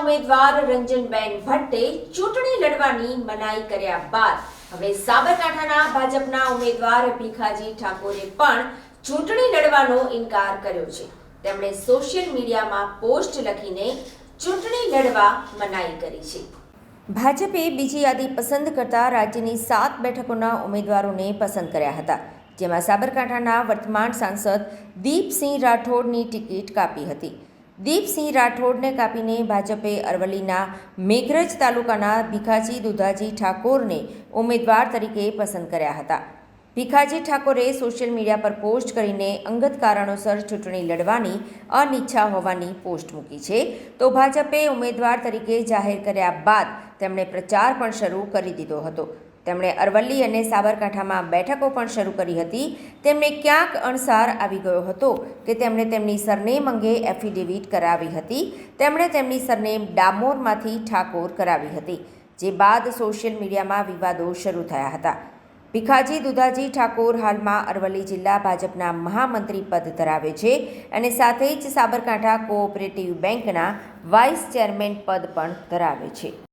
ઉમેદવાર રંજનબેન ભટ્ટે ચૂંટણી લડવાની મનાઈ કર્યા બાદ હવે સાબરકાંઠાના ભાજપના ઉમેદવાર ભીખાજી ઠાકોરે પણ ચૂંટણી લડવાનો ઇનકાર કર્યો છે. તેમણે સોશિયલ મીડિયામાં પોસ્ટ લખીને ચૂંટણી લડવા મનાઈ કરી છે. ભાજપે બીજી યાદી પસંદ કરતા રાજ્યની સાત બેઠકોના ઉમેદવારોને પસંદ કર્યા હતા, જેમાં સાબરકાંઠાના વર્તમાન સાંસદ દીપસિંહ રાઠોડની ટિકિટ કાપી હતી. દીપસિંહ રાઠોડને કાપીને ભાજપે અરવલ્લીના મેઘરજ તાલુકાના ભીખાજી દુધાજી ઠાકોરને ઉમેદવાર તરીકે પસંદ કર્યા હતા. ભીખાજી ઠાકોરે સોશિયલ મીડિયા પર પોસ્ટ કરીને અંગત કારણોસર ચૂંટણી લડવાની અનિચ્છા હોવાની પોસ્ટ મૂકી છે. તો ભાજપે ઉમેદવાર તરીકે જાહેર કર્યા બાદ તેમણે પ્રચાર પણ શરૂ કરી દીધો હતો. તેમણે અરવલ્લી અને સાબરકાંઠામાં બેઠકો પણ શરૂ કરી હતી. તેમને ક્યાંક અણસાર આવી ગયો હતો કે તેમણે તેમની સરનેમ અંગે એફિડેવિટ કરાવી હતી. તેમણે તેમની સરનેમ ડામોરમાંથી ઠાકોર કરાવી હતી, જે બાદ સોશિયલ મીડિયામાં વિવાદો શરૂ થયા હતા. ભીખાજી દુધાજી ઠાકોર હાલમાં અરવલ્લી જિલ્લા ભાજપના મહામંત્રી પદ ધરાવે છે અને સાથે જ સાબરકાંઠા કોઓપરેટિવ બેંકના વાઇસ ચેરમેન પદ પણ ધરાવે છે.